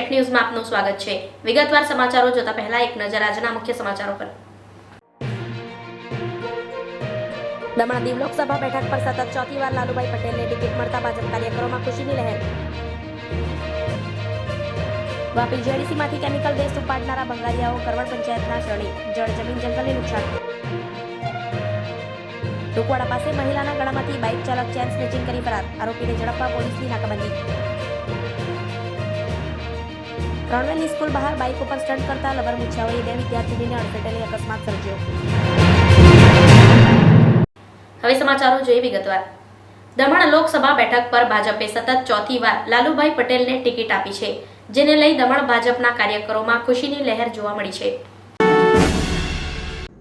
મિત્રો ન્યૂઝમાં આપનું સ્વાગત છે. વિગતવાર સમાચારો જોતા પહેલા એક નજર આજના મુખ્ય સમાચારો પર. દમણ દીવ લોકસભા બેઠક પર સતત ચોથી વાર લાલુભાઈ પટેલને ટિકિટ મળતા ભાજપ કાર્યકરોમાં ખુશીની લહેર. વાપી જેડીસીમાંથી કેમિકલ વેસ્ટ ઉપાડનારા બંગાળીયાઓ કરવડ પંચાયતના શરણે, જળ જમીન જંગલને નુકસાન. ટુકવાડા પાસે મહિલાના ગળામાંથી બાઇક ચાલક ચેન સ્નેચિંગ કરી ફરાર, આરોપીને ઝડપવા પોલીસની નાકાબંધી. રણવેલની સ્કૂલ બહાર બાઇક ઉપર સ્ટન્ટ કરતા લવર મુછાઓએ બે વિદ્યાર્થીનીને અડફેટે અકસ્માત સર્જ્યો. હવે સમાચારો જોઈએ વિગતવાર. દમણ લોકસભા બેઠક પર ભાજપે સતત ચોથી વાર લાલુભાઈ પટેલને ટિકિટ આપી છે જેને લઈ દમણ ભાજપના કાર્યકરોમાં ખુશીની લહેર જોવા મળી છે.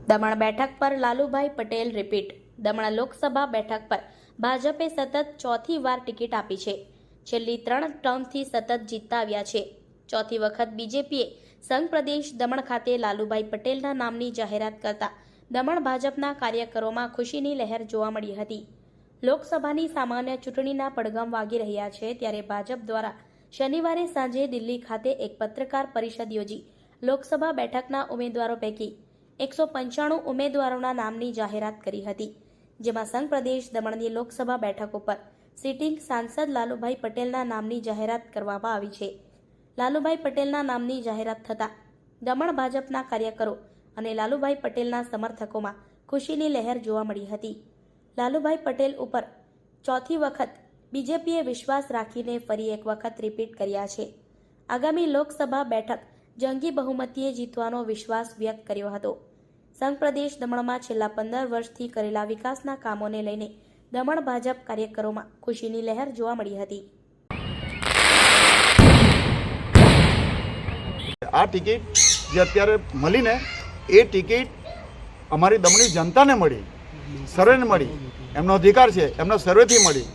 દમણ બેઠક પર લાલુભાઈ પટેલ રિપીટ. દમણ લોકસભા બેઠક પર ભાજપે સતત ચોથી વાર ટિકિટ આપી છે. છેલ્લી ત્રણ ટર્મથી સતત જીતતા આવ્યા છે. ચોથી વખત બીજેપીએ સંઘ પ્રદેશ દમણ ખાતે લાલુભાઈ પટેલના નામની જાહેરાત કરતા દમણ ભાજપના કાર્યકરોમાં ખુશીની લહેર જોવા મળી હતી. લોકસભાની સામાન્ય ચૂંટણીના પડઘમ વાગી રહ્યા છે ત્યારે ભાજપ દ્વારા શનિવારે સાંજે દિલ્હી ખાતે એક પત્રકાર પરિષદ યોજી લોકસભા બેઠકના ઉમેદવારો પૈકી એકસો પંચાણું ઉમેદવારોના નામની જાહેરાત કરી હતી. જેમાં સંઘ પ્રદેશ દમણની લોકસભા બેઠક ઉપર સિટિંગ સાંસદ લાલુભાઈ પટેલના નામની જાહેરાત કરવામાં આવી છે. લાલુભાઈ પટેલના નામની જાહેરાત થતાં દમણ ભાજપના કાર્યકરો અને લાલુભાઈ પટેલના સમર્થકોમાં ખુશીની લહેર જોવા મળી હતી. લાલુભાઈ પટેલ ઉપર ચોથી વખત બીજેપીએ વિશ્વાસ રાખીને ફરી એક વખત રિપીટ કર્યા છે. આગામી લોકસભા બેઠક જંગી બહુમતીએ જીતવાનો વિશ્વાસ વ્યક્ત કર્યો હતો. સંઘ પ્રદેશ દમણમાં છેલ્લા પંદર વર્ષથી કરેલા વિકાસના કામોને લઈને દમણ ભાજપ કાર્યકરોમાં ખુશીની લહેર જોવા મળી હતી. આ ટિકિટ જે અત્યારે મળીને એ ટિકિટ અમારી દમણી જનતાને મળી સર્વેને મળી, એમનો અધિકાર છે, એમનો સર્વેથી મળી.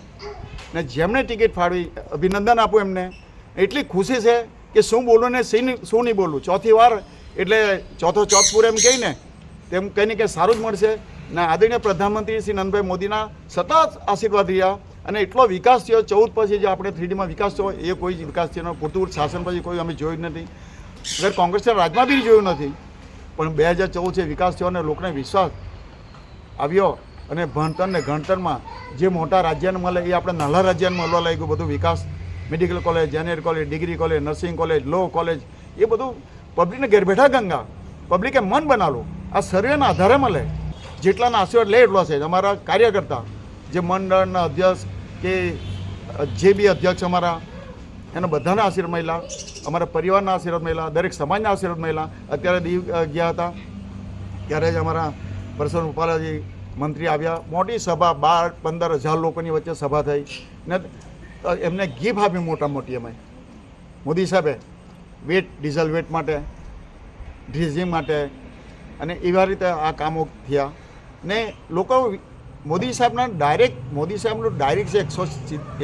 ને જેમણે ટિકિટ ફાળવી, અભિનંદન આપું એમને. એટલી ખુશી છે કે શું બોલું ને શું શું નહીં બોલું. ચોથી વાર, એટલે ચોથો ચોથ પૂર એમ કહીને, તેમ કંઈ કે સારું જ મળશે. ને આદરણીય પ્રધાનમંત્રી શ્રી નંદભાઈ મોદીના સતત આશીર્વાદ રહ્યા. અને એટલો વિકાસ થયો, ચૌદ પછી જે આપણે થ્રીડીમાં વિકાસ થયો, એ કોઈ વિકાસ થયો પૂરતું શાસન પછી કોઈ અમે જોયું નથી. અગર કોંગ્રેસના રાજમાં બી જોયું નથી, પણ બે હજાર ચૌદ છે વિકાસ થયો અને લોકોને વિશ્વાસ આવ્યો અને ભણતર ને ગણતરમાં જે મોટા રાજ્યને મળે, એ આપણે નાના રાજ્યને મળવા લાગ્યું. બધું વિકાસ medical college એનએડ college degree college nursing college law college એ બધું પબ્લિકને ઘેર બેઠા ગંગા. પબ્લિકે મન બનાવલું આ સર્વેના આધારે મળે. જેટલાના આશીર્વાદ લે એટલો છે. અમારા કાર્યકર્તા, જે મંડળના અધ્યક્ષ કે જે બી અધ્યક્ષ અમારા એના બધાના આશીર્વાદ મળ્યા. અમારા પરિવારના આશીર્વાદ મળ્યા. દરેક સમાજના આશીર્વાદ મળ્યા. અત્યારે દીવ ગયા હતા. ત્યારે જ અમારા પરસોન રૂપાલાજી મંત્રી આવ્યા. મોટી સભા, બાર, પંદર હજાર લોકોની વચ્ચે સભા થઈ. ને એમને ગિફ્ટ આપી મોટા મોટી અમે. મોદી સાહેબે વેટ, ડીઝલ વેટ માટે ડ્રીઝિંગ માટે. અને એવા રીતે આ કામો થયા. ને લોકો મોદી સાહેબના ડાયરેક્ટ મોદી સાહેબનું ડાયરેક્ટ છે એકસો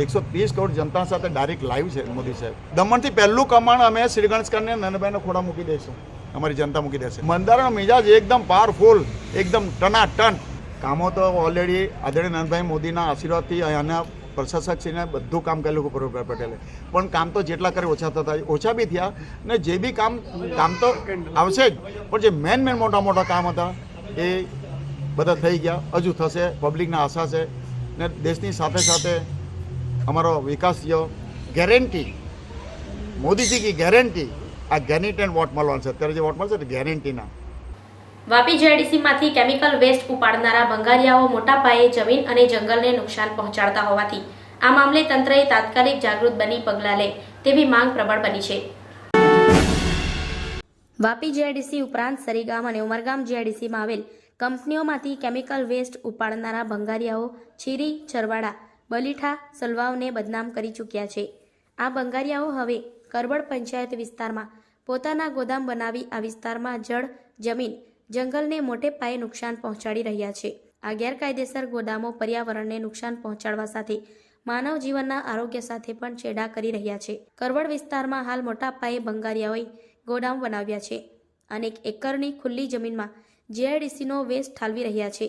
એકસો ત્રીસ કરોડ જનતા સાથે ડાયરેક્ટ લાઈવ છે મોદી સાહેબ. દમણથી પહેલું કમાણ અમે શ્રી ગણેશકરને નંદભાઈને ખોડા મૂકી દઈશું. અમારી જનતા મૂકી દેશે. મંદારનો મિજાજ એકદમ પાવરફુલ એકદમ ટનાટન. કામો તો ઓલરેડી આદરણીય નરેન્દ્રભાઈ મોદીના આશીર્વાદથી અહીંયાના પ્રશાસકશ્રીને બધું કામ કરેલું પ્રભુભાઈ પટેલે. પણ કામ તો જેટલા કરે ઓછા થતા ઓછા બી થયા. ને જે બી કામ કામ તો આવશે જ. પણ જે મેન મેન મોટા મોટા કામ હતા, એ બધા થઈ ગયા. હજુ થશે પબ્લિકના આશા છે. ને દેશની સાથે સાથે અમારો વિકાસ થયો. ગેરંટી મોદીજી કી ગેરંટી આ ગેરંટી વોટ મળવાનું છે. અત્યારે જે વોટ મળશે ગેરંટીના વાપી જેડીસીમાંથી કેમિકલ વેસ્ટ ઉપાડનારા ભંગારિયાઓ મોટા પાયે જમીન અને જંગલને નુકસાન પહોંચાડતા હોવાથી આ મામલે તંત્રએ તાત્કાલિક જાગૃત બની પગલાં લે તેવી માંગ પ્રબળ બની છે. વાપી જેડીસી ઉપરાંત સરીગામ અને ઉમરગામ જેડીસીમાં આવેલ કંપનીઓમાંથી કેમિકલ વેસ્ટ ઉપાડનારા ભંગારિયાઓ છીરી, ચરવાડા, બલીઠા સલવાવને બદનામ કરી ચૂક્યા છે. આ ભંગારિયાઓ હવે કરબડ પંચાયત વિસ્તારમાં પોતાના ગોદામ બનાવી આ વિસ્તારમાં જળ, જમીન, જંગલને મોટે પાયે નુકસાન પહોંચાડી રહ્યા છે. આ ગેરકાયદેસર ગોદામો પર્યાવરણને નુકસાન પહોંચાડવા સાથે માનવ જીવનના આરોગ્ય સાથે પણ ચેડા કરી રહ્યા છે. કરવડ વિસ્તારમાં હાલ મોટા પાયે ભંગારિયાઓએ ગોડાઉન બનાવ્યા છે. અનેક એકરની ખુલ્લી જમીનમાં જીઆઈડીસીનો વેસ્ટ ઠાલવી રહ્યા છે.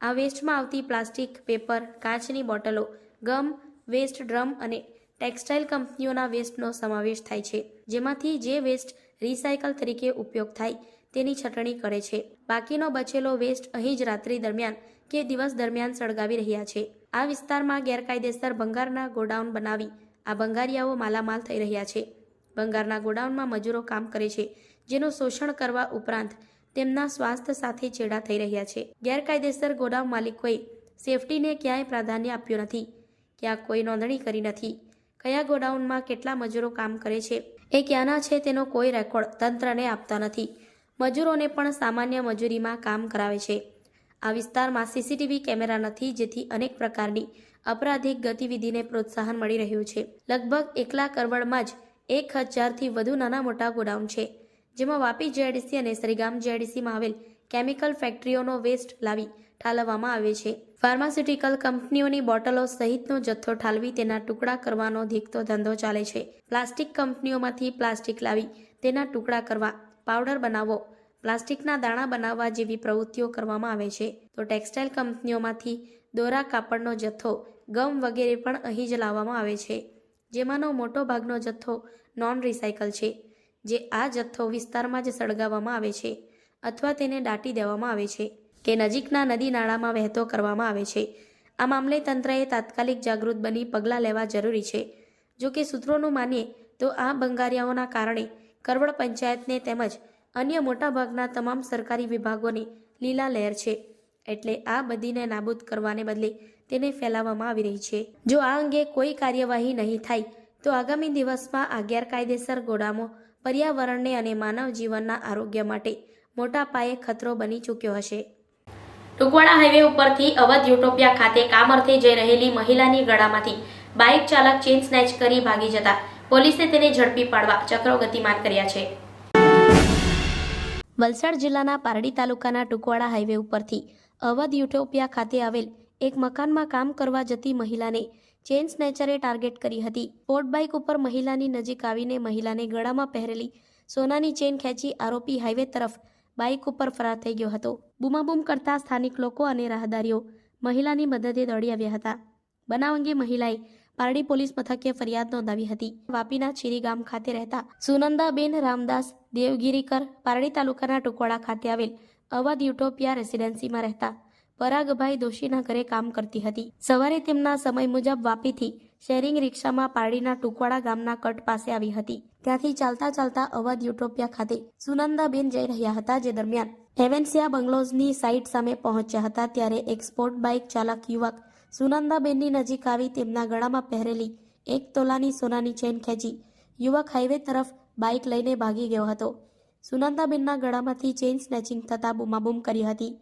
આ વેસ્ટમાં આવતી પ્લાસ્ટિક, પેપર, કાચની બોટલો, ગમ, વેસ્ટ ડ્રમ અને ટેક્સટાઇલ કંપનીઓના વેસ્ટનો સમાવેશ થાય છે, જેમાંથી જે વેસ્ટ રિસાયકલ તરીકે ઉપયોગ થાય તેની છટણી કરે છે. બાકીનો બચેલો વેસ્ટ અહીં જ રાત્રિ દરમિયાન કે દિવસ દરમિયાન સળગાવી રહ્યા છે. આ વિસ્તારમાં ગેરકાયદેસર ભંગારના ગોડાઉન બનાવી આ ભંગારિયાઓ માલામાલ થઈ રહ્યા છે. ભંગારના ગોડાઉનમાં મજૂરો કામ કરે છે, જેનું શોષણ કરવા ઉપરાંત તેમના સ્વાસ્થ્ય સાથે છેડા થઈ રહ્યા છે. ગેરકાયદેસર ગોડાઉન માલિકોએ સેફટીને ક્યાંય પ્રાધાન્ય આપ્યું નથી. ક્યાં કોઈ નોંધણી કરી નથી. કયા ગોડાઉનમાં કેટલા મજૂરો કામ કરે છે. એ ક્યાંના છે તેનો કોઈ રેકોર્ડ તંત્રને આપતા નથી. મજૂરોને પણ સામાન્ય મજૂરીમાં કામ કરાવે છે. આ વિસ્તારમાં સીસીટીવી કેમેરા નથી જેથી અનેક પ્રકારની અપરાધિક ગતિવિધિને પ્રોત્સાહન મળી રહ્યું છે. લગભગ એકલા કરવડમાં જ એક હજારથી વધુ નાના મોટા ગોડાઉન છે. જેમાં વાપી જેડીસી અને શ્રીગામ જેડીસીમાં આવેલ કેમિકલ ફેક્ટરીઓનો વેસ્ટ લાવી ઠાલવવામાં આવે છે. ફાર્માસ્યુટિકલ કંપનીઓની બોટલો સહિતનો જથ્થો ઠાલવી તેના ટુકડા કરવાનો ધીકતો ધંધો ચાલે છે. પ્લાસ્ટિક કંપનીઓમાંથી પ્લાસ્ટિક લાવી તેના ટુકડા કરવા પાવડર બનાવવો પ્લાસ્ટિકના દાણા બનાવવા જેવી પ્રવૃત્તિઓ કરવામાં આવે છે. તો ટેક્સટાઇલ કંપનીઓમાંથી દોરા કાપડનો જથ્થો, ગમ વગેરે પણ અહીં જ લાવવામાં આવે છે. જેમાંનો મોટો ભાગનો જથ્થો નોન રિસાયકલ છે. જે આ જથ્થો વિસ્તારમાં જ સળગાવવામાં આવે છે અથવા તેને દાટી દેવામાં આવે છે કે નજીકના નદી નાળામાં વહેતો કરવામાં આવે છે. આ મામલે તંત્રએ તાત્કાલિક જાગૃત બની પગલાં લેવા જરૂરી છે. જો કે સૂત્રોનું માનીએ તો આ બંગારિયાઓના કારણે કરવડ પંચાયતને તેમજ અન્ય મોટાભાગના તમામ સરકારી વિભાગોને લીલા લહેર છે. એટલે આ બધીને નાબૂદ કરવાને બદલે તેને ફેલાવવામાં આવી રહી છે. જો આ અંગે કોઈ કાર્યવાહી નહીં થાય તો આગામી દિવસમાં આ ગેરકાયદેસર ગોડામો પર્યાવરણને અને માનવ જીવનના આરોગ્ય માટે મોટા પાયે ખતરો બની ચૂક્યો હશે. ટુકવાડા હાઈવે ઉપરથી અવધ યુટોપિયા ખાતે કામ અર્થે જઈ રહેલી મહિલાની ગળામાંથી બાઇક ચાલક ચેન સ્નેચ કરી ભાગી જતા પોલીસે તેને ઝડપી પાડવા ચક્રો ગતિમાન કર્યા છે. વલસાડ જિલ્લાના પારડી તાલુકાના ટુકવાડા હાઈવે ઉપરથી અવધ યુટોપિયા ખાતે આવેલ એક મકાનમાં કામ કરવા જતી મહિલાને ચેન સ્નેચરે ટાર્ગેટ કરી હતી. સ્પોર્ટ બાઇક ઉપર મહિલાની નજીક આવીને મહિલાને ગળામાં પહેરેલી સોનાની ચેન ખેંચી આરોપી હાઈવે તરફ બાઇક ઉપર ફરાર થઈ ગયો હતો. બૂમાબૂમ કરતા સ્થાનિક લોકો અને રાહદારીઓ મહિલાની મદદે દોડી આવ્યા હતા. બનાવ અંગે મહિલાએ પારડી પોલીસ મથકે ફરિયાદ નોંધાવી હતી. વાપીના ચીરી ગામ ખાતે રહેતા સુનંદાબેન રામદાસ દેવગીરીકર પારડી તાલુકાના ટુકવાડા ખાતે આવેલ અવધ યુટોપિયા રેસિડેન્સીમાં રહેતા પરાગભાઈ દોશીના ઘરે કામ કરતી હતી. સવારે તેમના સમય મુજબ વાપીથી શેરિંગ રિક્ષામાં પારડીના ટુકવાડા ગામના કટ પાસે આવી હતી. ત્યાંથી ચાલતા ચાલતા અવધ યુટોપિયા ખાતે સુનંદાબેન જઈ રહ્યા હતા જે દરમિયાન હેવેન્સિયા બંગલોઝની સાઇટ સામે પહોંચ્યા હતા ત્યારે એક સ્પોર્ટ બાઇક ચાલક યુવક સુનંદાબેનની નજીક આવી તેમના ગળામાં પહેરેલી એક તોલાની સોનાની ચેન ખેંચી યુવક હાઈવે તરફ બાઇક લઈને ભાગી ગયો હતો. સુનંદાબેનના ગળામાંથી ચેન સ્નેચિંગ થતાં બૂમાબૂમ કરી હતી.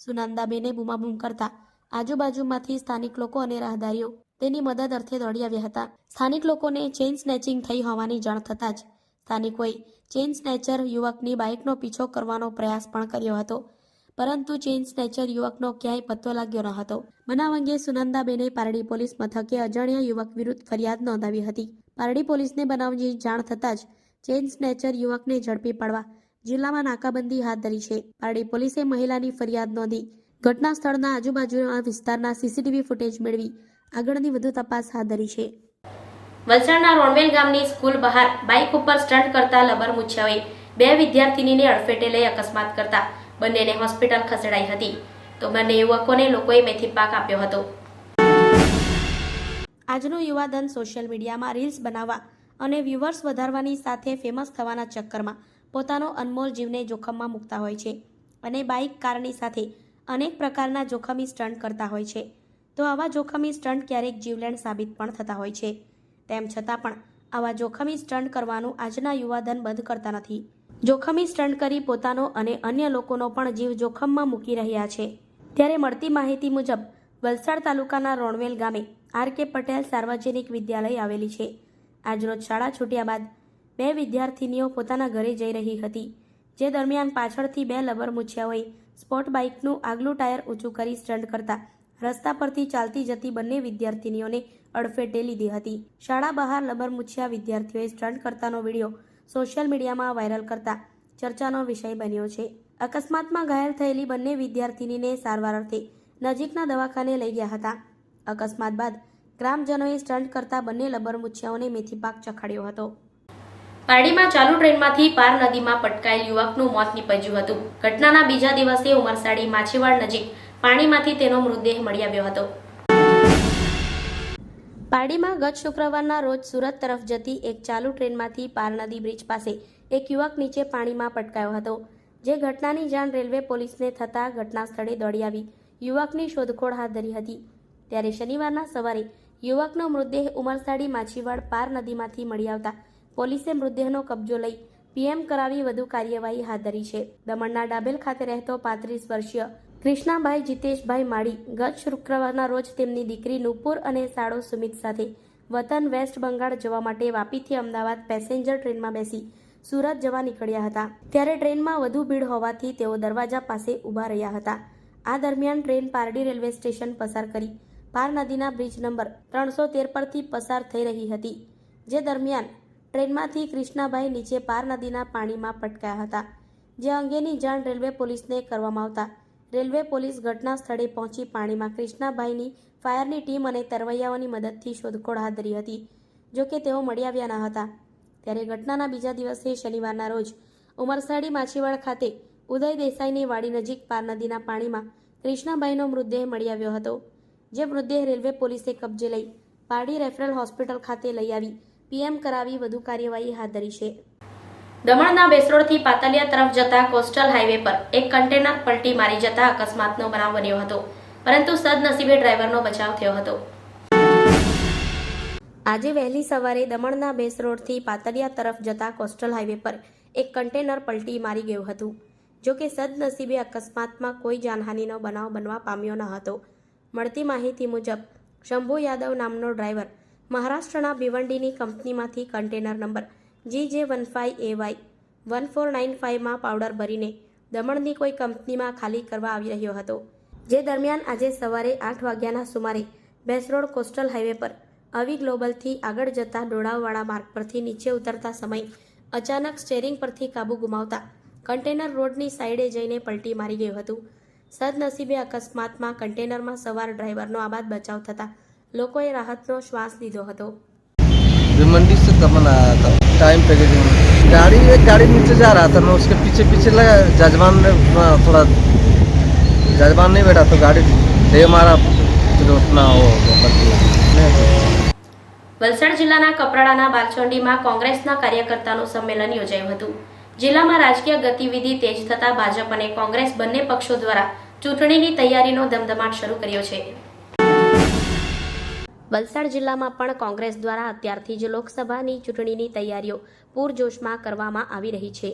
સુનંદાબેને બૂમાબૂમ કરતા આજુબાજુમાંથી સ્થાનિક લોકો અને રાહદારીઓ તેની મદદ અર્થે દોડી આવ્યા હતા. સ્થાનિક લોકોને ચેન સ્નેચિંગ થઈ હોવાની જાણ થતાં જ સ્થાનિકોએ ચેન સ્નેચર યુવકની બાઇકનો પીછો કરવાનો પ્રયાસ પણ કર્યો હતો. પરંતુ ચેઇન સ્નેચર યુવકનો ક્યાંય પત્તો લાગ્યો ન હતો. બનાવ અંગે સુનંદાબેને પારડી પોલીસ મથકે અજાણ્યા યુવક વિરુદ્ધ ફરિયાદ નોંધાવી હતી. પારડી પોલીસને બનાવની જાણ થતાં જ ચેન સ્નેચર યુવકને ઝડપી પાડવા જિલ્લામાં નાકાબંધી હાથ ધરી છે. પારડી પોલીસે મહિલાની ફરિયાદ નોંધી. ઘટના સ્થળના આજુબાજુના વિસ્તારના સીસીટીવી ફૂટેજ મેળવી આગળની વધુ તપાસ હાથ ધરી છે. વલસાડના રોણવેલ ગામની સ્કૂલ બહાર બાઇક ઉપર સ્ટન્ટ કરતા લબર મુછાઓએ બે વિદ્યાર્થીનીને અડફેટે લઈ અકસ્માત કરતા બંનેને હોસ્પિટલ ખસેડાઈ હતી. તો બંને યુવકોને લોકોએ મેથી પાક આપ્યો હતો. આજનો યુવાધન સોશિયલ મીડિયામાં રીલ્સ બનાવવા અને વ્યૂવર્સ વધારવાની સાથે ફેમસ થવાના ચક્કરમાં પોતાનો અનમોલ જીવને જોખમમાં મૂકતા હોય છે અને બાઇક કારની સાથે અનેક પ્રકારના જોખમી સ્ટન્ટ કરતા હોય છે. તો આવા જોખમી સ્ટન્ટ ક્યારેક જીવલેણ સાબિત પણ થતા હોય છે. તેમ છતાં પણ આવા જોખમી સ્ટન્ટ કરવાનું આજના યુવાધન બંધ કરતા નથી. જોખમી સ્ટન્ટ કરી પોતાનો અને અન્ય લોકોનો પણ જીવ જોખમમાં મૂકી રહ્યા છે. ત્યારે મળતી માહિતી મુજબ, વલસાડ તાલુકાના રોણવેલ ગામે આર કે પટેલ સાર્વજનિક વિદ્યાલય આવેલી છે. આજરોજ શાળા છૂટ્યા બાદ બે વિદ્યાર્થીનીઓ પોતાના ઘરે જઈ રહી હતી, જે દરમિયાન પાછળથી બે લબર મુછિયાઓએ સ્પોર્ટ બાઇકનું આગલું ટાયર ઊંચું કરી સ્ટન્ટ કરતા રસ્તા પરથી ચાલતી જતી બંને વિદ્યાર્થીનીઓને અડફેટે લીધી હતી. શાળા બહાર લબર મૂછ્યા વિદ્યાર્થીઓએ સ્ટન્ટ કરતાનો વીડિયો સોશિયલ મીડિયામાં વાયરલ કરતા ચર્ચાનો વિષય બન્યો છે. અકસ્માતમાં ઘાયલ થયેલી બંને વિદ્યાર્થીનીને સારવાર અર્થે નજીકના દવાખાને લઈ ગયા હતા. અકસ્માત બાદ ગ્રામજનોએ સ્ટન્ટ કરતા બંને લબરમુછિયાઓને મેથી પાક ચખાડ્યો હતો. પારડીમાં ચાલુ ટ્રેનમાંથી પાર નદીમાં પટકાયેલ યુવકનું મોત નીપજ્યું હતું. ઘટનાના બીજા દિવસે ઉમરસાડી માછીવાડ નજીક પાણીમાંથી તેનો મૃતદેહ મળી આવ્યો હતો. પારડીમાં ગત શુક્રવારના રોજ સુરત તરફ જતી એક ચાલુ ટ્રેનમાંથી પાર નદી બ્રિજ પાસે એક યુવક નીચે પાણીમાં પટકાયો હતો. જે ઘટનાની જાણ રેલવે પોલીસને થતાં ઘટના સ્થળે દોડી આવી. યુવકની શોધખોળ હાથ ધરી હતી. ત્યારે શનિવારના સવારે યુવકનો મૃતદેહ ઉમરસાડી માછીવાડ પાર નદીમાંથી મળી આવતા પોલીસે મૃતદેહનો કબજો લઈ પીએમ કરાવી વધુ કાર્યવાહી હાથ ધરી છે. દમણના ડાબેલ ખાતે રહેતો પાંત્રીસ વર્ષીય કૃષ્ણાભાઈ જીતેશભાઈ માળી ગત શુક્રવારના રોજ તેમની દીકરી નુપુર અને સાળો સુમિત સાથે વતન વેસ્ટ બંગાળ જવા માટે વાપીથી અમદાવાદ પેસેન્જર ટ્રેનમાં બેસી સુરત જવા નીકળ્યા હતા. ત્યારે ટ્રેનમાં વધુ ભીડ હોવાથી તેઓ દરવાજા પાસે ઊભા રહ્યા હતા. આ દરમિયાન ટ્રેન પારડી રેલવે સ્ટેશન પસાર કરી પાર નદીના બ્રિજ નંબર ત્રણસો તેર પરથી પસાર થઈ રહી હતી, જે દરમિયાન ટ્રેનમાંથી કૃષ્ણાભાઈ નીચે પાર નદીના પાણીમાં પટકાયા હતા, જે અંગેની જાણ રેલવે પોલીસને કરવામાં આવતા. રેલવે પોલીસ ઘટના સ્થળે પહોંચી પાણીમાં કૃષ્ણાભાઈની ફાયરની ટીમ અને તરવૈયાઓની મદદથી શોધખોળ હાથ ધરી હતી, જો કે તેઓ મળી આવ્યા ન હતા. ત્યારે ઘટનાના બીજા દિવસે શનિવારના રોજ ઉમરસાડી માછીવાડ ખાતે ઉદય દેસાઈની વાડી નજીક પાર નદીના પાણીમાં કૃષ્ણાભાઈનો મૃતદેહ મળી આવ્યો હતો, જે મૃતદેહ રેલવે પોલીસે કબજે લઈ પારડી રેફરલ હોસ્પિટલ ખાતે લઈ આવી પીએમ કરાવી વધુ કાર્યવાહી હાથ ધરી છે. દમણના બેસરોડથી પાતલિયા તરફ જતા કોસ્ટલ હાઈવે પર એક કન્ટેનર પલટી મારી જતા અકસ્માતનો બનાવ બન્યો હતો, પરંતુ સદનસીબે ડ્રાઈવરનો બચાવ થયો હતો. આજે વહેલી સવારે દમણના બેસરોડથી પાતલિયા તરફ જતા કોસ્ટલ હાઈવે પર એક કન્ટેનર પલટી મારી ગયું હતું, જો કે સદનસીબે અકસ્માતમાં કોઈ જાનહાનિનો બનાવ બનવા પામ્યો ન હતો. મળતી માહિતી મુજબ, શંભુ યાદવ નામનો ડ્રાઈવર મહારાષ્ટ્રના ભિવંડીની કંપનીમાંથી container number G J one five A Y one four nine ફાઇવમાં powder ભરીને દમણની કોઈ કંપનીમાં ખાલી કરવા આવી રહ્યો હતો. જે દરમિયાન આજે સવારે આઠ વાગ્યાના સુમારે બેસરોડ કોસ્ટલ હાઈવે પર અવી ગ્લોબલથી આગળ જતા ડોળાવવાળા માર્ગ પરથી નીચે ઉતરતા સમય અચાનક સ્ટેરિંગ પરથી કાબુ ગુમાવતા કન્ટેનર રોડની સાઈડે જઈને પલટી મારી ગયું હતું. સદનસીબે અકસ્માતમાં કન્ટેનરમાં સવાર ડ્રાઈવરનો આબાદ બચાવ થતાં લોકોએ રાહતનો શ્વાસ લીધો હતો भिवंडी से दमन आया था टाइम पैकेजिंग में गाड़ी एक गाड़ी नीचे जा रहा था मैं उसके पीछे पीछे लगा जजमान ने अपना थोड़ा जजमान नहीं बैठा तो गाड़ी दे मारा फिर अपना वो पलटी नहीं વલસાડ જિલ્લાના કપરાડાના બાલચોંડીમાં કોંગ્રેસના કાર્યકર્તાનું સંમેલન યોજાયું હતું જિલ્લામાં રાજકીય ગતિવિધિ તેજ થતા ભાજપ અને કોંગ્રેસ બંને પક્ષો દ્વારા ચૂંટણીની તૈયારીનો ધમધમાટ શરૂ કર્યો છે વલસાડ જિલ્લામાં પણ કોંગ્રેસ દ્વારા અત્યારથી જ લોકસભાની ચૂંટણીની તૈયારીઓ પૂરજોશમાં કરવામાં આવી રહી છે.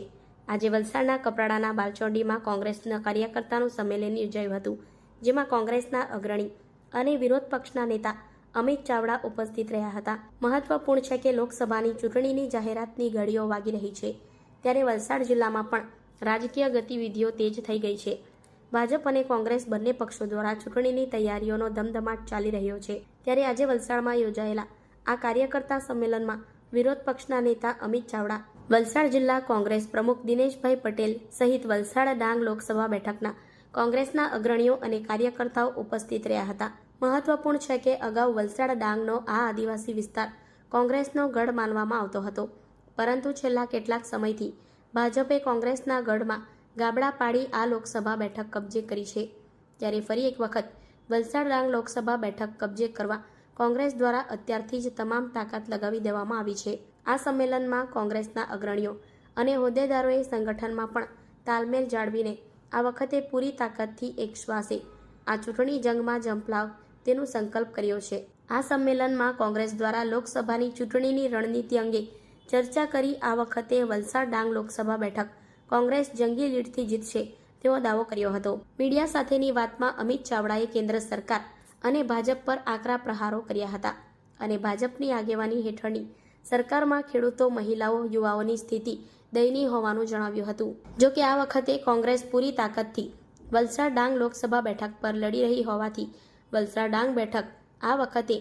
આજે વલસાડના કપરાડાના બાલચોંડીમાં કોંગ્રેસના કાર્યકર્તાનું સંમેલન યોજાયું હતું, જેમાં કોંગ્રેસના અગ્રણી અને વિરોધ પક્ષના નેતા અમિત ચાવડા ઉપસ્થિત રહ્યા હતા. મહત્વપૂર્ણ છે કે લોકસભાની ચૂંટણીની જાહેરાતની ઘડીઓ વાગી રહી છે, ત્યારે વલસાડ જિલ્લામાં પણ રાજકીય ગતિવિધિઓ તેજ થઈ ગઈ છે. ભાજપ અને કોંગ્રેસ બંને પક્ષો દ્વારા ચૂંટણીની તૈયારીઓનો ધમધમાટ ચાલી રહ્યો છે. ત્યારે આજે વલસાડમાં યોજાયેલા આ કાર્યકર્તા સંમેલનમાં વિરોધ પક્ષના નેતા અમિત ચાવડા, વલસાડ જિલ્લા કોંગ્રેસ પ્રમુખ દિનેશભાઈ પટેલ સહિત વલસાડ ડાંગ લોકસભા બેઠકના કોંગ્રેસના અગ્રણીઓ અને કાર્યકર્તાઓ ઉપસ્થિત રહ્યા હતા. મહત્વપૂર્ણ છે કે અગાઉ વલસાડ ડાંગનો આ આદિવાસી વિસ્તાર કોંગ્રેસનો ગઢ માનવામાં આવતો હતો. પરંતુ છેલ્લા કેટલાક સમયથી ભાજપે કોંગ્રેસના ગઢમાં ગાબડા પાડી આ લોકસભા બેઠક કબજે કરી છે. ત્યારે ફરી એક વખત વલસાડ ડાંગ લોકસભા બેઠક કબજે કરવા કોંગ્રેસ દ્વારા અત્યારથી જ તમામ તાકાત લગાવી દેવામાં આવી છે. આ સંમેલનમાં કોંગ્રેસના અગ્રણીઓ અને હોદ્દેદારોએ સંગઠનમાં પણ તાલમેલ જાળવીને આ વખતે પૂરી તાકાતથી એક શ્વાસે આ ચૂંટણી જંગમાં ઝંપલાવ તેનું સંકલ્પ કર્યો છે. આ સંમેલનમાં કોંગ્રેસ દ્વારા લોકસભાની ચૂંટણીની રણનીતિ અંગે ચર્ચા કરી આ વખતે વલસાડ ડાંગ લોકસભા બેઠક કોંગ્રેસ જંગી લીડથી જીતશે તેવો દાવો કર્યો હતો. મીડિયા સાથેની વાતમાં અમિત ચાવડાએ કેન્દ્ર સરકાર અને ભાજપ પર આકરા પ્રહારો કર્યા હતા અને ભાજપની આગેવાની હેઠળની સરકારમાં ખેડૂતો, મહિલાઓ, યુવાઓની સ્થિતિ દયનીય હોવાનું જણાવ્યું હતું. જો કે આ વખતે કોંગ્રેસ પૂરી તાકાતથી વલસાડ ડાંગ લોકસભા બેઠક પર લડી રહી હોવાથી વલસાડ ડાંગ બેઠક આ વખતે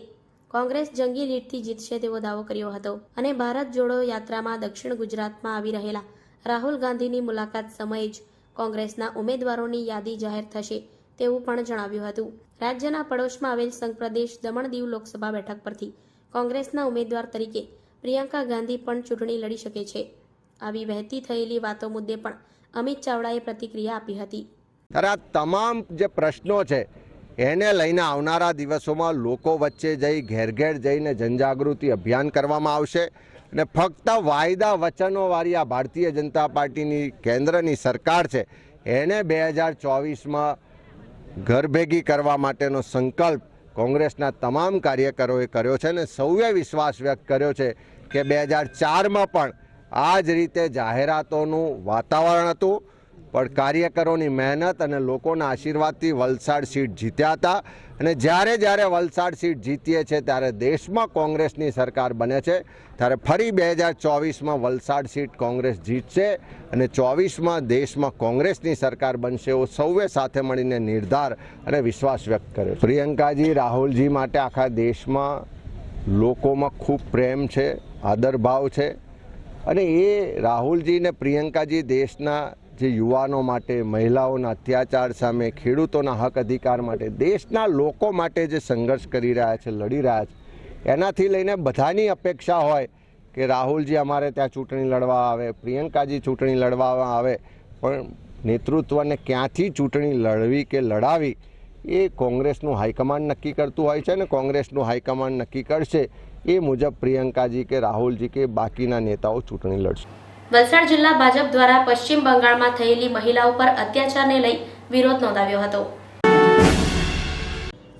કોંગ્રેસ જંગી લીડથી જીતશે તેવો દાવો કર્યો હતો અને ભારત જોડો યાત્રામાં દક્ષિણ ગુજરાતમાં આવી રહેલા રાહુલ ગાંધીની મુલાકાત સમયે જ કોંગ્રેસના ઉમેદવારોની યાદી જાહેર થશે તેવું પણ જણાવ્યું હતું. રાજ્યના પડોશમાં આવેલ સંઘ પ્રદેશ દમણ દીવ લોકસભા બેઠક પરથી કોંગ્રેસના ઉમેદવાર તરીકે પ્રિયંકા ગાંધી પણ ચૂંટણી લડી શકે છે. આવી વહેતી થયેલી વાતો મુદ્દે પણ અમિત ચાવડાએ પ્રતિક્રિયા આપી હતી. આ તમામ જે પ્રશ્નો છે, એને લઈને આવનારા દિવસોમાં લોકો વચ્ચે જઈ ઘેર ઘેર જઈને જનજાગૃતિ અભિયાન કરવામાં આવશે. અને ફક્ત વાયદા વચનોવાળી આ ભારતીય જનતા પાર્ટીની કેન્દ્રની સરકાર છે, એને બે હજાર ચોવીસમાં ઘરભેગી કરવા માટેનો સંકલ્પ કોંગ્રેસના તમામ કાર્યકરોએ કર્યો છે અને સૌએ વિશ્વાસ વ્યક્ત કર્યો છે કે બે હજાર ચારમાં પણ આ જ રીતે જાહેરાતોનું વાતાવરણ હતું. પણ કાર્યકરોની મહેનત અને લોકોના આશીર્વાદથી વલસાડ સીટ જીત્યા હતા. અને જ્યારે જ્યારે વલસાડ સીટ જીતીએ છે ત્યારે દેશમાં કોંગ્રેસની સરકાર બને છે. ત્યારે ફરી બે હજાર ચોવીસમાં વલસાડ સીટ કોંગ્રેસ જીતશે અને ચોવીસમાં દેશમાં કોંગ્રેસની સરકાર બનશે એવો સૌએ સાથે મળીને નિર્ધાર અને વિશ્વાસ વ્યક્ત કર્યો પ્રિયંકાજી, રાહુલજી માટે આખા દેશમાં લોકોમાં ખૂબ પ્રેમ છે, આદરભાવ છે. અને એ રાહુલજી ને પ્રિયંકાજી દેશના જે યુવાનો માટે, મહિલાઓના અત્યાચાર સામે, ખેડૂતોના હક અધિકાર માટે, દેશના લોકો માટે જે સંઘર્ષ કરી રહ્યા છે, લડી રહ્યા છે, એનાથી લઈને બધાની અપેક્ષા હોય કે રાહુલજી અમારે ત્યાં ચૂંટણી લડવા આવે, પ્રિયંકાજી ચૂંટણી લડવા આવે, પણ નેતૃત્વને ક્યાંથી ચૂંટણી લડવી કે લડાવી, એ કોંગ્રેસનું હાઈકમાન્ડ નક્કી કરતું હોય છે ને કોંગ્રેસનું હાઈકમાન્ડ નક્કી કરશે, એ મુજબ પ્રિયંકાજી કે રાહુલજી કે બાકીના નેતાઓ ચૂંટણી લડશે. વલસાડ જિલ્લા ભાજપ દ્વારા પશ્ચિમ બંગાળમાં થયેલી મહિલાઓ પર અત્યાચારને લઈ વિરોધ નોંધાવ્યો હતો.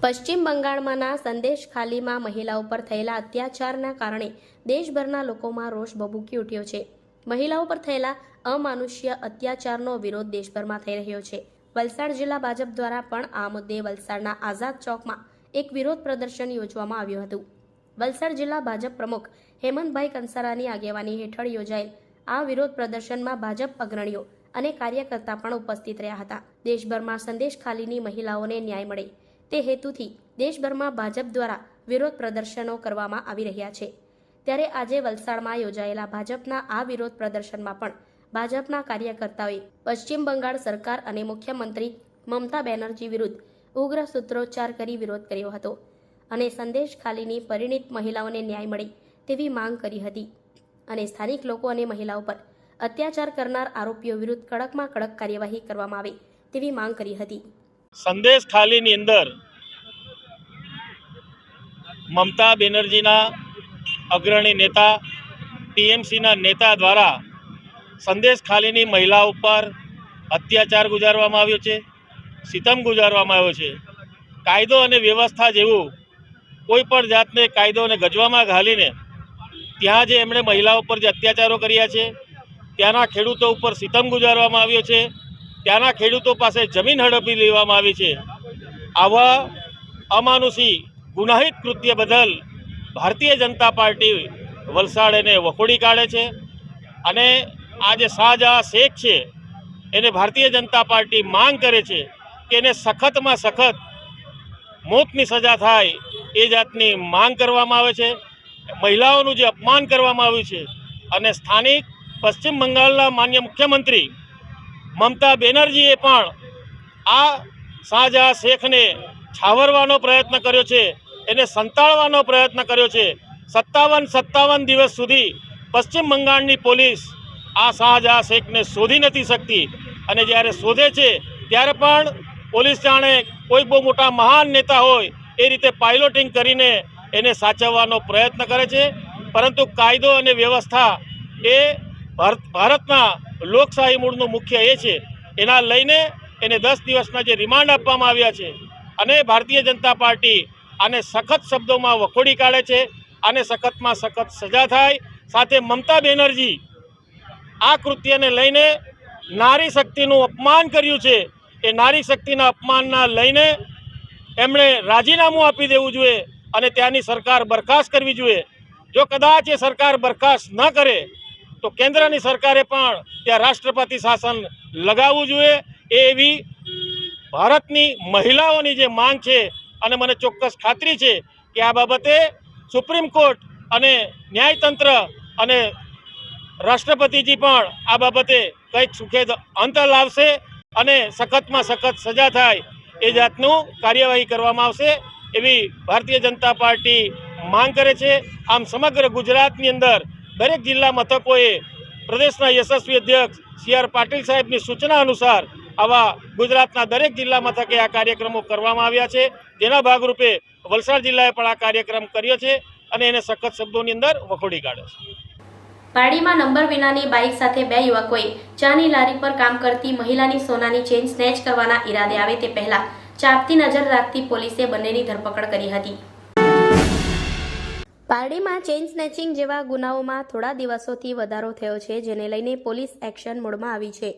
પશ્ચિમ બંગાળમાંના સંદેશ ખાલીમાં મહિલાઓ પર થયેલા અત્યાચારના કારણે દેશભરના લોકોમાં રોષ ભભૂકી ઉઠ્યો છે. મહિલાઓ પર થયેલા અમાનુષ્ય અત્યાચારનો વિરોધ દેશભરમાં થઈ રહ્યો છે. વલસાડ જિલ્લા ભાજપ દ્વારા પણ આ મુદ્દે વલસાડના આઝાદ ચોકમાં એક વિરોધ પ્રદર્શન યોજવામાં આવ્યું હતું. વલસાડ જિલ્લા ભાજપ પ્રમુખ હેમંતભાઈ કંસારાની આગેવાની હેઠળ યોજાયેલ આ વિરોધ પ્રદર્શનમાં ભાજપ અગ્રણીઓ અને કાર્યકર્તા પણ ઉપસ્થિત રહ્યા હતા. દેશભરમાં સંદેશ ખાલીની મહિલાઓને ન્યાય મળે તે હેતુથી દેશભરમાં ભાજપ દ્વારા વિરોધ પ્રદર્શનો કરવામાં આવી રહ્યા છે. ત્યારે આજે વલસાડમાં યોજાયેલા ભાજપના આ વિરોધ પ્રદર્શનમાં પણ ભાજપના કાર્યકર્તાઓએ પશ્ચિમ બંગાળ સરકાર અને મુખ્યમંત્રી મમતા બેનર્જી વિરુદ્ધ ઉગ્ર સૂત્રોચ્ચાર કરી વિરોધ કર્યો હતો અને સંદેશ ખાલીની પરિણીત મહિલાઓને ન્યાય મળે તેવી માંગ કરી હતી. અને સ્થાનિક લોકો અને મહિલાઓ પર અત્યાચાર કરનાર આરોપીઓ વિરુદ્ધ કડકમાં કડક કાર્યવાહી કરવામાં આવે તેવી માંગ કરી હતી. સંદેશ ખાલીની અંદર મમતા બેનર્જીના અગ્રણી નેતા ટીએમસીના નેતા દ્વારા સંદેશ ખાલીની મહિલા ઉપર અત્યાચાર ગુજારવામાં આવ્યો છે સિતમ ગુજારવામાં આવ્યો છે. કાયદો અને વ્યવસ્થા જેવું કોઈ પણ જાતને કાયદો અને ગજવામાં ઘાલીને ત્યાં જે એમણે મહિલાઓ ઉપર જે અત્યાચારો કર્યા છે, ત્યાંના ખેડૂતો ઉપર સિતમ ગુજારવામાં આવ્યો છે, ત્યાંના ખેડૂતો પાસે જમીન હડપી લેવામાં આવી છે. આવા અમાનુષી, ગુનાહિત કૃત્ય બદલ ભારતીય જનતા પાર્ટી વલસાડ એને વખોડી કાઢે છે અને આ જે શાહજહાં શેખ છે, એને ભારતીય જનતા પાર્ટી માંગ કરે છે કે એને સખતમાં સખત મોતની સજા થાય એ જાતની માંગ કરવામાં આવે છે. મહિલાઓનું જે અપમાન કરવામાં આવ્યું છે અને સ્થાનિક પશ્ચિમ બંગાળના માન્ય મુખ્યમંત્રી મમતા બેનર્જીએ પણ આ શાહજહાં શેખને છાવરવાનો પ્રયત્ન કર્યો છે, એને સંતાડવાનો પ્રયત્ન કર્યો છે. સત્તાવન સત્તાવન દિવસ સુધી પશ્ચિમ બંગાળની પોલીસ આ શાહજહાં શેખને શોધી નથી શકતી અને જ્યારે શોધે છે, ત્યારે પણ પોલીસ જાણે કોઈ બહુ મોટા મહાન નેતા હોય એ રીતે પાયલોટિંગ કરીને એને સાચવવાનો પ્રયત્ન કરે છે. પરંતુ કાયદો અને વ્યવસ્થા એ ભારત, ભારતના લોકશાહી મૂળનું મુખ્ય એ છે. એના લઈને એને દસ દિવસના જે રિમાન્ડ આપવામાં આવ્યા છે અને ભારતીય જનતા પાર્ટી આને સખત શબ્દોમાં વખોડી કાઢે છે આને સખતમાં સખત સજા થાય. સાથે મમતા બેનર્જી આ કૃત્યને લઈને નારી શક્તિનું અપમાન કર્યું છે. એ નારી શક્તિના અપમાનના લઈને એમણે રાજીનામું આપી દેવું જોઈએ. અને ત્યાંની સરકાર બરખાસ્ત કરવી જોઈએ. જો કદાચ એ સરકાર બરખાસ્ત ન કરે, તો કેન્દ્રની સરકારે પણ ત્યાં રાષ્ટ્રપતિ શાસન લગાવવું જોઈએ. એ એવી ભારતની મહિલાઓની જે માંગ છે અને મને ચોક્કસ ખાતરી છે કે આ બાબતે સુપ્રીમ કોર્ટ અને ન્યાયતંત્ર અને રાષ્ટ્રપતિજી પણ આ બાબતે કંઈક સુખેદ અંત લાવશે અને સખતમાં સખત સજા થાય એ જાતનું કાર્યવાહી કરવામાં આવશે. એવી ભારતીય જનતા પાર્ટી માંગ કરે છે. આમ સમગ્ર ગુજરાતની અંદર દરેક જિલ્લા મથકોએ પ્રદેશના યશસ્વી અધ્યક્ષ સી આર પાટીલ સાહેબની સૂચના અનુસાર આવા ગુજરાતના દરેક જિલ્લા મથકે આ કાર્યક્રમો કરવામાં આવ્યા છે. જેના ભાગરૂપે વલસાડ જિલ્લાએ પણ આ કાર્યક્રમ કર્યો છે અને એને સખત શબ્દોની અંદર વખોડી કાઢ્યો છે. પારડીમાં નંબર વિનાની બાઇક સાથે બે યુવકોએ ચાની લારી પર કામ કરતી મહિલાની સોનાની ચેન સ્નેચ કરવાના ઈરાદે આવે તે પહેલા ચાપતી નજર રાખતી પોલીસે બંનેની ધરપકડ કરી હતી. પારડીમાં ચેઇન સ્નેચિંગ જેવા ગુનાઓમાં થોડા દિવસોથી વધારો થયો છે, જેને લઈને પોલીસ એક્શન મોડમાં આવી છે.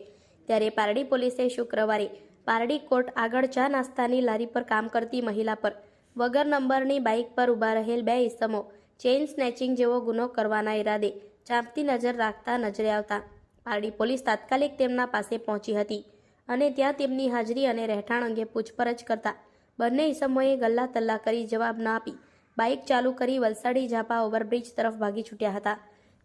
ત્યારે પારડી પોલીસે શુક્રવારે પારડી કોર્ટ આગળ ચા નાસ્તાની લારી પર કામ કરતી મહિલા પર વગર નંબરની બાઇક પર ઊભા રહેલ બે ઇસમો ચેઇન સ્નેચિંગ જેવો ગુનો કરવાના ઈરાદે ચાંપતી નજર રાખતા નજરે આવતા. પારડી પોલીસ તાત્કાલિક તેમના પાસે પહોંચી હતી. અને ત્યાં તેમની હાજરી અને રહેઠાણ અંગે પૂછપરછ કરતા બંને ઇસમોએ ગલ્લા તલ્લા કરી જવાબ ન આપી. બાઇક ચાલુ કરી વલસાડી ઝાપા ઓવરબ્રિજ તરફ ભાગી છૂટ્યા હતા,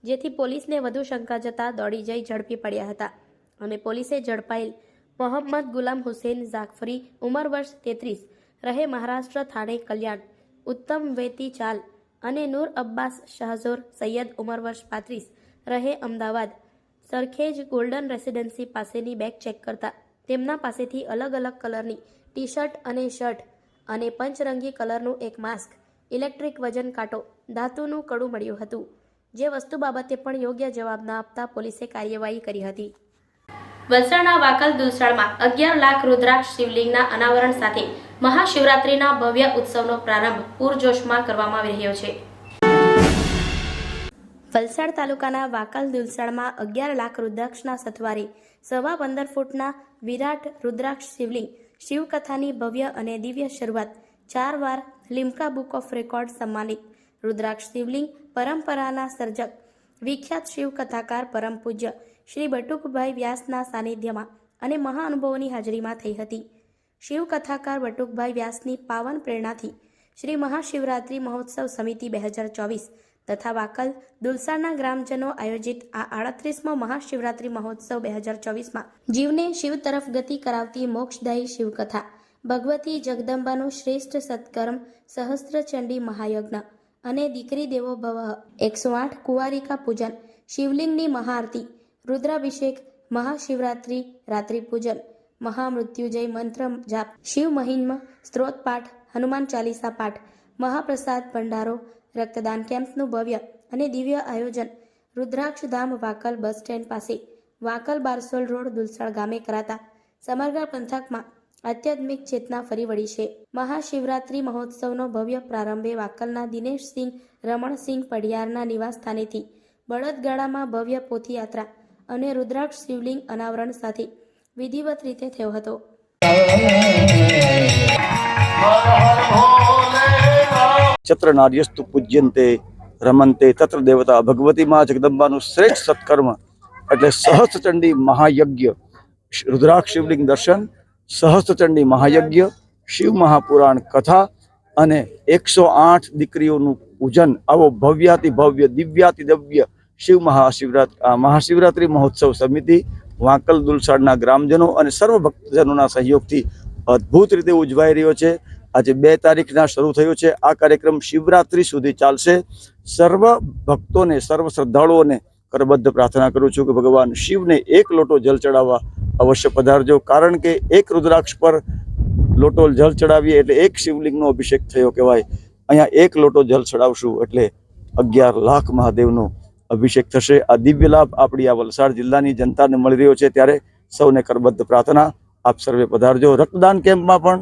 જેથી પોલીસને વધુ શંકા જતા દોડી જઈ ઝડપી પડ્યા હતા અને પોલીસે ઝડપાયેલ મોહમ્મદ ગુલામ હુસેન ઝાકફરી, ઉંમર વર્ષ તેત્રીસ, રહે મહારાષ્ટ્ર થાણે કલ્યાણ, ઉત્તમ વેતી ચાલ અને નૂર અબ્બાસ શાહઝોર સૈયદ, ઉંમર વર્ષ પાંત્રીસ, રહે અમદાવાદ, સરખેજ ગોલ્ડન રેસિડેન્સી પાસેની બેગ ચેક કરતા તેમના પાસેથી અલગ અલગ કલરની ટી શર્ટ અને શર્ટ અને પંચરંગી કલરનું એક માસ્ક, ઇલેક્ટ્રિક વજન કાંટો, ધાતુનું કડું મળ્યું હતું, જે વસ્તુ બાબતે પણ યોગ્ય જવાબ ન આપતા પોલીસે કાર્યવાહી કરી હતી. વલસાડના વાકલ દુલસાડમાં અગિયાર લાખ રુદ્રાક્ષ શિવલિંગના અનાવરણ સાથે મહાશિવરાત્રિના ભવ્ય ઉત્સવનો પ્રારંભ પૂરજોશમાં કરવામાં આવી રહ્યો છે. વલસાડ તાલુકાના વાકલ દુલસાડમાં અગિયાર લાખ રુદ્રાક્ષના સથવારે સવા પંદર ફૂટના વિરાટ રુદ્રાક્ષ શિવલિંગ, શિવકથાની ભવ્ય અને દિવ્ય શરૂઆત, ચાર વાર લિમ્કા બુક ઓફ રેકોર્ડ સન્માનિત. રુદ્રાક્ષ શિવલિંગ પરંપરાના સર્જક, વિખ્યાત શિવકથાકાર, પરમ પૂજ્ય શ્રી બટુકભાઈ વ્યાસના સાનિધ્યમાં અને મહાઅનુભવોની હાજરીમાં થઈ હતી. શિવકથાકાર બટુકભાઈ વ્યાસની પાવન પ્રેરણાથી શ્રી મહાશિવરાત્રિ મહોત્સવ સમિતિ બે હજાર ચોવીસ તથા વાકલ દુલસાના ગ્રામજનો આયોજિત આ આડત્રીસમો મહાશિવરાત્રિ મહોત્સવ બે હજાર ચોવીસમાં જીવને શિવ તરફ ગતિ કરાવતી મોક્ષદાયી શિવકથા, ભગવતી જગદંબાનું શ્રેષ્ઠ સત્કર્મ સહસ્ત્રચંડી મહાયજ્ઞ અને દીકરી દેવો ભવ, એકસો આઠ કુવારિકા પૂજન, શિવલિંગની મહાઆરતી, રુદ્રાભિષેક, મહાશિવરાત્રિ, રાત્રિ પૂજન, મહામૃત્યુજય મંત્ર જાપ, શિવ મહિન્મ સ્ત્રોત પાઠ હનુમાન ચાલીસા પાઠ, મહાપ્રસાદ ભંડારો રક્તદાન કેમ્પનું ભવ્ય અને દિવ્ય આયોજન રુદ્રાક્ષધામ વાકલ બસ સ્ટેન્ડ પાસે વાકલ બારસોલ રોડ દુલસાડ ગામે કરાતા સમગ્ર પંથકમાં આધ્યાત્મિક ચેતના ફરી વળી છે. મહાશિવરાત્રિ મહોત્સવનો ભવ્ય પ્રારંભે વાકલના દિનેશસિંહ, રમણસિંહ પડિયારના નિવાસસ્થાનેથી બળદગાડામાં ભવ્ય પોથીયાત્રા અને રુદ્રાક્ષ શિવલિંગ અનાવરણ સાથે વિધિવત રીતે થયો હતો. ચત્ર નાર્યસ્તુ પૂજ્યંતે, રમંતે, તત્ર દેવતા ભગવતી માં જગદંબાનું શ્રેષ્ઠ સત્કર્મ એટલે સહસ્ત્રચંડી મહાયજ્ઞ. રુદ્રાક્ષ શિવલિંગ દર્શન સહસ્ત્રચંડી મહાયજ્ઞ, શિવ મહાપુરાણ કથા અને એકસો આઠ દીકરીઓનું પૂજન. આવો ભવ્યાતિ ભવ્ય, દિવ્યાતિ દિવ્ય શિવ મહાશિવરાત્રિ મહાશિવરાત્રિ મહોત્સવ સમિતિ, વાંકલ દુલસાડના ગ્રામજનો અને સર્વ ભક્તજનોના સહયોગથી અદ્ભુત રીતે ઉજવાઈ રહ્યો છે. આજે બે તારીખના શરૂ થયો છે. આ કાર્યક્રમ શિવરાત્રિ સુધી ચાલશે. સર્વ ભક્તોને, સર્વ શ્રદ્ધાળુઓને કરબદ્ધ પ્રાર્થના કરું છું કે ભગવાન શિવને એક લોટો જલ ચડાવવા અવશ્ય પધારજો. કારણ કે એક રુદ્રાક્ષ પર લોટો જલ ચડાવીએ એટલે એક શિવલિંગનો અભિષેક થયો કહેવાય. અહીંયા એક લોટો જલ ચડાવશું એટલે અગિયાર લાખ મહાદેવનો અભિષેક થશે. આ દિવ્ય લાભ આપણી આ વલસાડ જિલ્લાની જનતાને મળી રહ્યો છે. ત્યારે સૌને કરબદ્ધ પ્રાર્થના આપ સર્વે પધારજો. રક્તદાન કેમ્પમાં પણ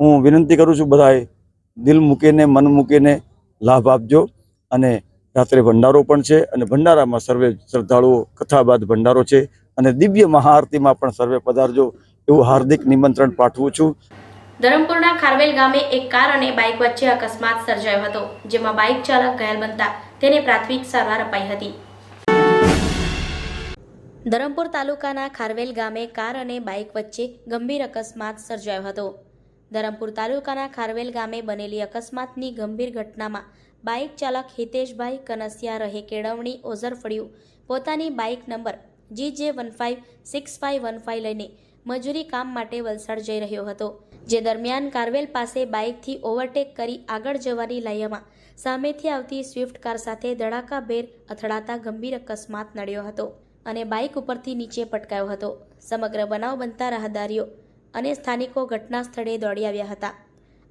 હું વિનંતી કરું છું બધાએ દિલ મૂકીને, મન મૂકીને લાભ આપજો અને રાત્રે ભંડારો પણ છે અને ભંડારામાં સર્વે શ્રદ્ધાળુઓ કથા બાદ ભંડારો છે અને દિવ્ય મહાઆરતીમાં પણ સર્વે પધારજો એવું હાર્દિક નિમંત્રણ પાઠવું છું. ધરમપુરના ખારવેલ ગામે એક કાર અને બાઇક વચ્ચે અકસ્માત સર્જાયો હતો, જેમાં બાઇક ચાલક ઘાયલ બનતા તેને પ્રાથમિક સારવાર અપાઈ હતી. ધરમપુર તાલુકાના ખારવેલ ગામે કાર અને બાઇક વચ્ચે ગંભીર અકસ્માત સર્જાયો હતો. ધરમપુર તાલુકાના ખારવેલ ગામે બનેલી અકસ્માતની ગંભીર ઘટનામાં બાઇક ચાલક હિતેશભાઈ કનસિયા રહે કેળવણી ઓઝરફળિયું પોતાની bike number G J one five six five one five લઈને મજૂરી કામ માટે વલસાડ જઈ રહ્યો હતો, જે દરમિયાન કારવેલ પાસે બાઇકથી ઓવરટેક કરી આગળ જવાની લાયામાં સામેથી આવતી સ્વિફ્ટ કાર સાથે ધડાકાભેર અથડાતા ગંભીર અકસ્માત નડ્યો હતો અને બાઇક ઉપરથી નીચે પટકાયો હતો. સમગ્ર બનાવ બનતા રાહદારીઓ અને સ્થાનિકો ઘટના સ્થળે દોડી આવ્યા હતા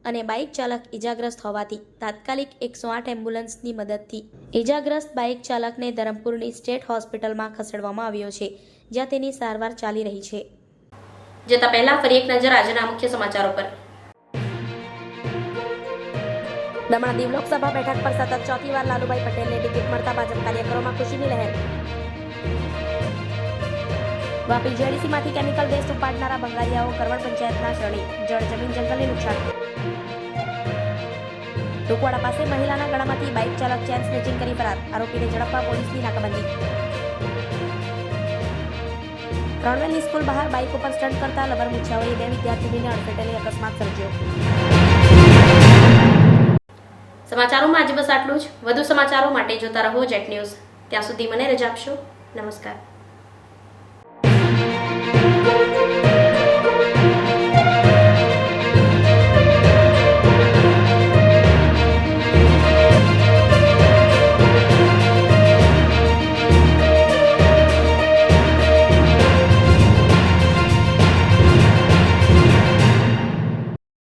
અને બાઇક ચાલક ઇજાગ્રસ્ત હોવાથી તાત્કાલિક એકસો આઠ એમ્બ્યુલન્સની મદદથી ઇજાગ્રસ્ત બાઇક ચાલકને ધરમપુરની સ્ટેટ હોસ્પિટલમાં ખસેડવામાં આવ્યો છે, જ્યાં તેની સારવાર ચાલી રહી છે. જતા પહેલા ફરી એક નજર આજના મુખ્ય સમાચારો પર. દમણ દીવ લોકસભા બેઠક પર સતત ચોથી વાર લાલુભાઈ પટેલને ટિકિટ મળતા ભાજપ કાર્યકરોમાં ખુશીની લહેર વાપી જેડીસીમાંથી કેમિકલ વેસ્ટ ઉપાડનારા બંગાળીયાઓ કરવડ પંચાયતના શરણે, જળ, જમીન, જંગલને નુકસાન. ટુકવાડા પાસે મહિલાના ગળામાંથી બાઇક ચાલક ચેન સ્નેચિંગ કરી ફરાર, આરોપીને ઝડપવા પોલીસની નાકાબંધી. રણવેલની સ્કૂલ બહાર બાઇક ઉપર સ્ટન્ટ કરતા લબર મુછાઓએ બે વિદ્યાર્થીનીને અડફેટે અકસ્માત સર્જ્યો. સમાચારોમાં આજે બસ આટલું જ. વધુ સમાચારો માટે જોતા રહો જેટ ન્યૂઝ. ત્યાં સુધી મને રજા આપશો. નમસ્કાર. thank you